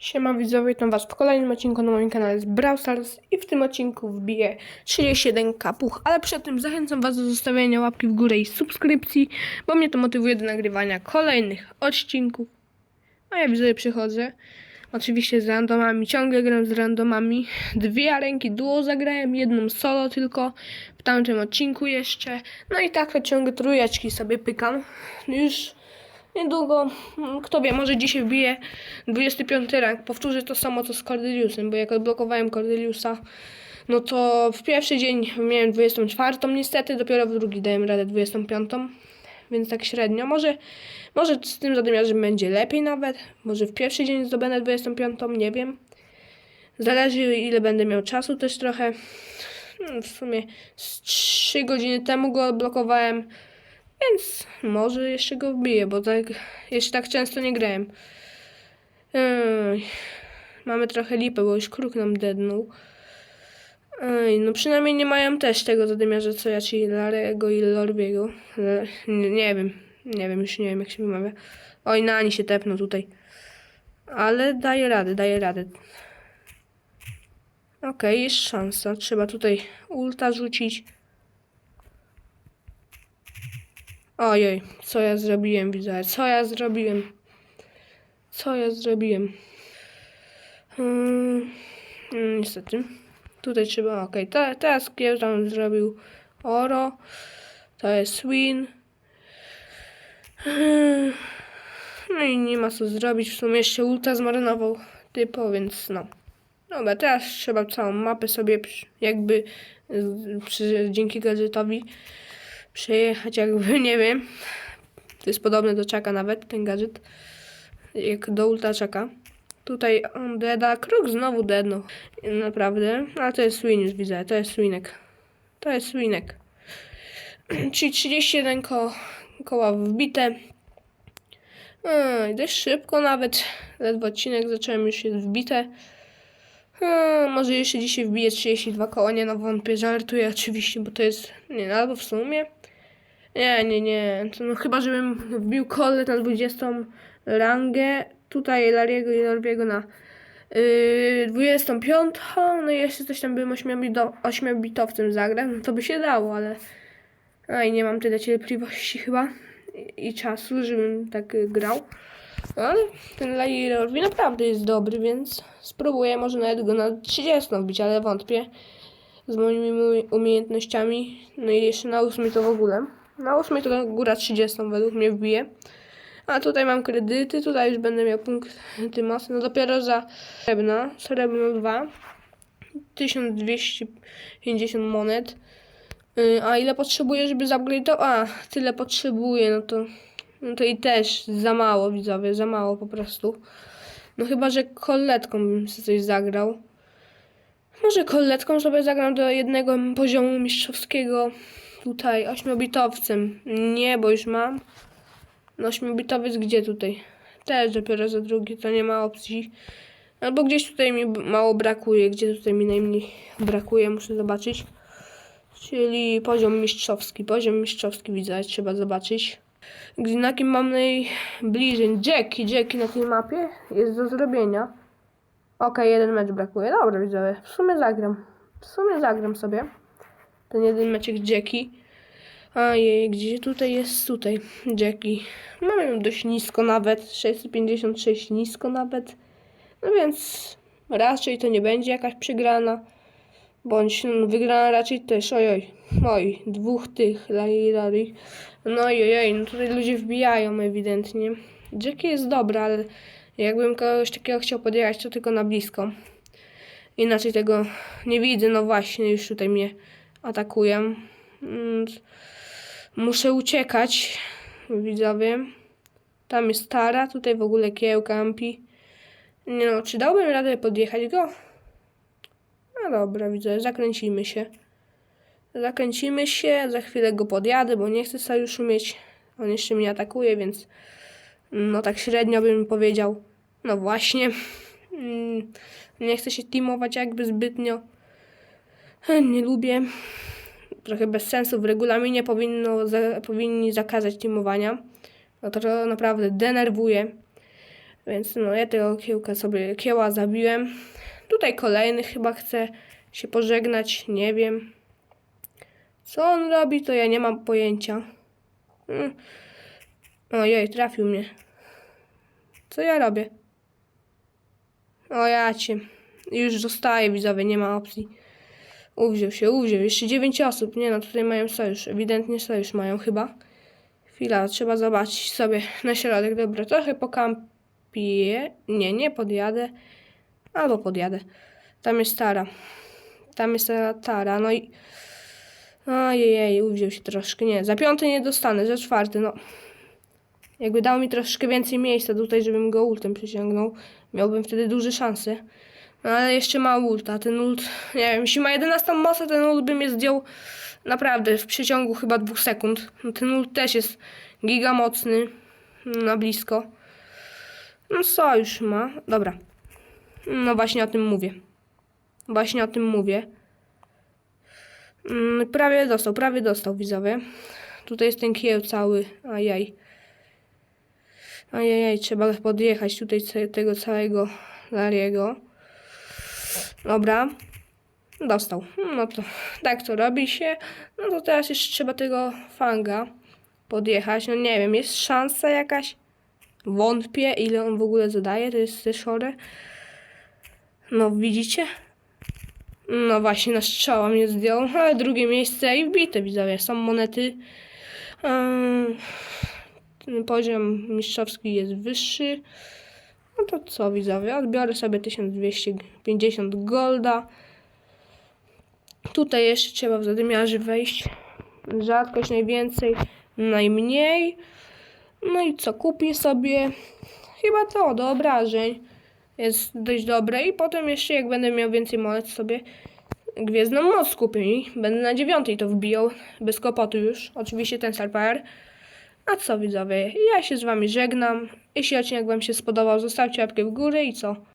Siema widzowie, witam was w kolejnym odcinku na moim kanale z Brawl Stars i w tym odcinku wbiję 31 kapuch, ale przed tym zachęcam was do zostawienia łapki w górę i subskrypcji, bo mnie to motywuje do nagrywania kolejnych odcinków. A ja widzowie przychodzę, oczywiście z randomami, ciągle gram z randomami, dwie arenki duo zagrałem, jedną solo tylko, w tamtym odcinku jeszcze, no i tak to ciągle trójeczki sobie pykam, już Niedługo, mm, kto wie, może dzisiaj wbiję 25 rank. Powtórzę to samo co z Cordeliusem, bo jak odblokowałem Cordeliusa, no to w pierwszy dzień miałem 24, niestety dopiero w drugi dałem radę 25, więc tak średnio. Może, może z tym zadymiarzem będzie lepiej nawet, może w pierwszy dzień zdobędę 25, nie wiem. Zależy ile będę miał czasu też trochę. W sumie z 3 godziny temu go odblokowałem. Więc może jeszcze go wbiję, bo tak jeszcze tak często nie grałem. Ej, mamy trochę lipę, bo już kruk nam dednął. Ej, no przynajmniej nie mają też tego zadymiarza co ja, czyli Larego i Lorbiego. Le- Nie, nie wiem, nie wiem, już nie wiem jak się wymawia. Oj, Nani się tepnął tutaj. Ale daje radę, daje radę. Okej, jest szansa. Trzeba tutaj ulta rzucić. Ojej, co ja zrobiłem, widzę, co ja zrobiłem? Co ja zrobiłem? Hmm, hmm, niestety. Tutaj trzeba, okej, te, teraz tam zrobił oro. To jest win. Hmm, No i nie ma co zrobić, w sumie jeszcze ulta zmarynował typo, więc no. Dobra, teraz trzeba całą mapę sobie jakby przy, dzięki gadżetowi przejechać jakby, nie wiem. To jest podobne do czaka nawet, ten gadżet. Jak do ultra czaka. Tutaj on deda, krok znowu dednął. Naprawdę. Ale to jest swin już widzę, to jest swinek. To jest swinek. Czyli 31 ko koła wbite. Ej, dość szybko nawet. Ledwo odcinek zacząłem już jest wbite. Hmm, może jeszcze dzisiaj wbiję 32 koła, nie no wątpię, żartuję oczywiście, bo to jest, nie no, albo w sumie. Nie, nie, nie, to no chyba żebym wbił kole na 20 rangę, tutaj Lariego i Norbiego na yy, 25, no i jeszcze coś tam bym 8-bitowcem zagrał, no to by się dało, ale aj, nie mam tyle cierpliwości chyba i, i czasu, żebym tak y, grał. Ale ten Norby naprawdę jest dobry, więc spróbuję może nawet go na 30 wbić, ale wątpię z moimi umie- umiejętnościami. No i jeszcze na 8 to w ogóle. Na 8 to góra 30 według mnie wbije. A tutaj mam kredyty, tutaj już będę miał punkty mocne. No dopiero za srebrna, srebrno 2. 1250 monet. Y, A ile potrzebuję, żeby zupgrade'ować? A, tyle potrzebuję, no to... No to i też za mało, widzowie, za mało po prostu. No chyba, że koletką bym sobie coś zagrał. Może koletką sobie zagram do jednego poziomu mistrzowskiego. Tutaj, ośmiobitowcem. Nie, bo już mam. No ośmiobitowiec gdzie tutaj? Też dopiero za drugi, to nie ma opcji. Albo gdzieś tutaj mi mało brakuje, gdzie tutaj mi najmniej brakuje, muszę zobaczyć. Czyli poziom mistrzowski. Poziom mistrzowski widzę, trzeba zobaczyć. Gdzie na kim mam najbliżej? Jackie, Jackie na tej mapie jest do zrobienia. Okej, jeden mecz brakuje. Dobra, widzowie, w sumie zagram. W sumie zagram sobie. Ten jeden meczek Jackie. Ojej, gdzie tutaj jest? Tutaj, Jackie. Mamy ją dość nisko nawet. 656 nisko nawet. No więc raczej to nie będzie jakaś przegrana. Bądź no, wygrana raczej też, ojoj, oj, dwóch tych, lari. No ojej, no tutaj ludzie wbijają ewidentnie. Jackie jest dobra, ale jakbym kogoś takiego chciał podjechać, to tylko na blisko. Inaczej tego nie widzę, no właśnie, już tutaj mnie atakują. Mm, Muszę uciekać, widzowie. Tam jest Tara, tutaj w ogóle kieł kampi. No, czy dałbym radę podjechać go? No dobra, widzę, zakręcimy się. Zakręcimy się, za chwilę go podjadę, bo nie chcę sojuszu mieć. On jeszcze mnie atakuje, więc no tak średnio bym powiedział. No właśnie. Mm, Nie chcę się teamować jakby zbytnio. Nie lubię. Trochę bez sensu. W regulaminie powinno, za, powinni zakazać teamowania. No to, to naprawdę denerwuje. Więc no, ja tego kiełka sobie, kieła zabiłem. Tutaj kolejny chyba chce się pożegnać, nie wiem. Co on robi, to ja nie mam pojęcia. Mm. Ojej, trafił mnie. Co ja robię? O ja cię. Już zostaje widzowie, nie ma opcji. Uwziął się, uwziął. Jeszcze dziewięć osób. Nie no, tutaj mają sojusz. Ewidentnie sojusz mają chyba. Chwila, trzeba zobaczyć sobie na środek. Dobra, trochę pokampię. Nie, nie podjadę. Albo podjadę. Tam jest Tara. Tam jest ta Tara. No i... Ojej, uwziął się troszkę. Nie, za piąty nie dostanę, za czwarty, no. Jakby dał mi troszkę więcej miejsca tutaj, żebym go ultem przyciągnął, miałbym wtedy duże szanse. No ale jeszcze ma ult, a ten ult, nie wiem, jeśli ma 11 moc, to ten ult by mnie zdjął naprawdę w przeciągu chyba dwóch sekund. No, ten ult też jest giga mocny, na blisko. No sojusz ma, dobra. No właśnie o tym mówię. Właśnie o tym mówię. Mm, prawie dostał, prawie dostał widzowie. Tutaj jest ten kieł cały, ajaj. Ajajaj, trzeba podjechać tutaj tego całego Lariego. Dobra. Dostał. No to tak to robi się. No to teraz jeszcze trzeba tego fanga podjechać. No nie wiem, jest szansa jakaś? Wątpię, ile on w ogóle zadaje. To jest też chore. No widzicie? No właśnie, na strzała mnie zdjął, ale drugie miejsce i wbite widzowie. Są monety. Ten poziom mistrzowski jest wyższy. No to co widzowie, odbiorę sobie 1250 golda. Tutaj jeszcze trzeba w zadymiarzy wejść. Rzadkość najwięcej, najmniej. No i co, kupię sobie chyba to do obrażeń. Jest dość dobre i potem jeszcze jak będę miał więcej monet sobie Gwiezdną Moc kupię i będę na dziewiątej to wbijał, bez kłopotu już. Oczywiście ten Star A co widzowie, ja się z wami żegnam. Jeśli odcinek wam się spodobał, zostawcie łapkę w górę i co?